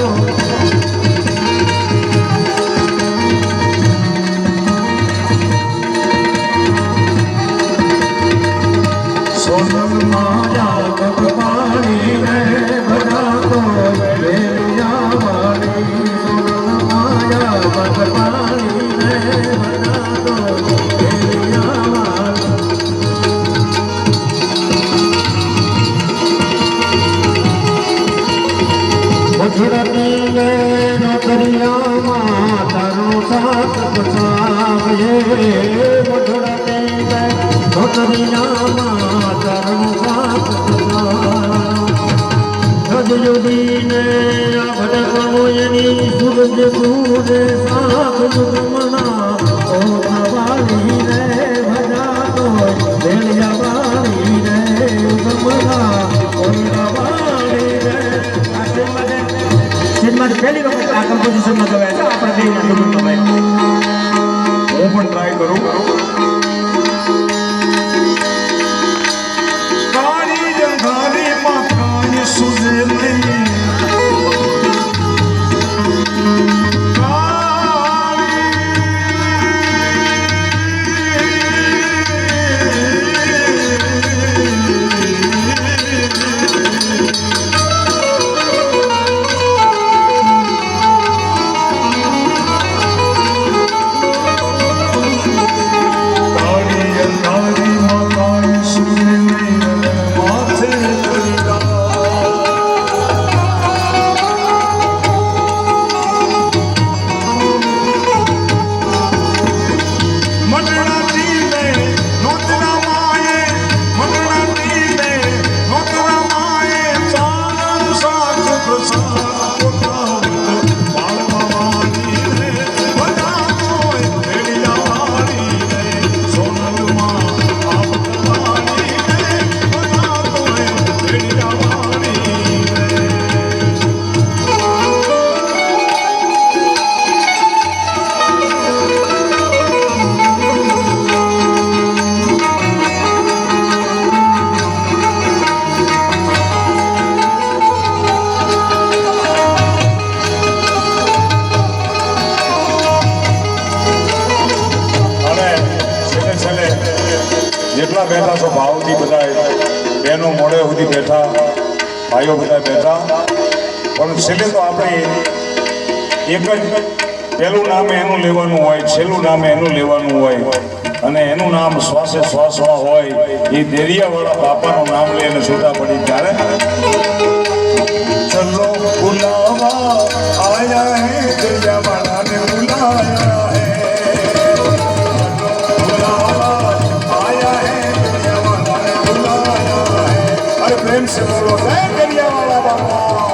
গো ગુજરાતી રે નોકરિયામાં તારો સાથ બચાવે ગુજરાતી રે નોકરિયામાં તારો સાથ સદયુદીને આ ભટકવો એની સૂરજ સૂરે સાથ દુર્મના સિનેમા પહેલી વખત આ કમ્પોઝિશનમાં ગવાય છે. આપણે બે નાટકમાં ગવાય હું પણ ટ્રાય કરું. કાળી જેટલા બેઠા છો, ભાવથી બધા બહેનો મોડે સુધી બેઠા, ભાઈઓ બધા બેઠા. પણ છેલ્લે તો આપણે એક જ પહેલું નામે એનું લેવાનું હોય, છેલ્લું નામે એનું લેવાનું હોય. અને એનું નામ શ્વાસે શ્વાસમાં હોય, એ દેરિયાવાળા બાપાનું નામ લઈને છૂટા પડી ત્યારે Vence, no lo sé, quería la.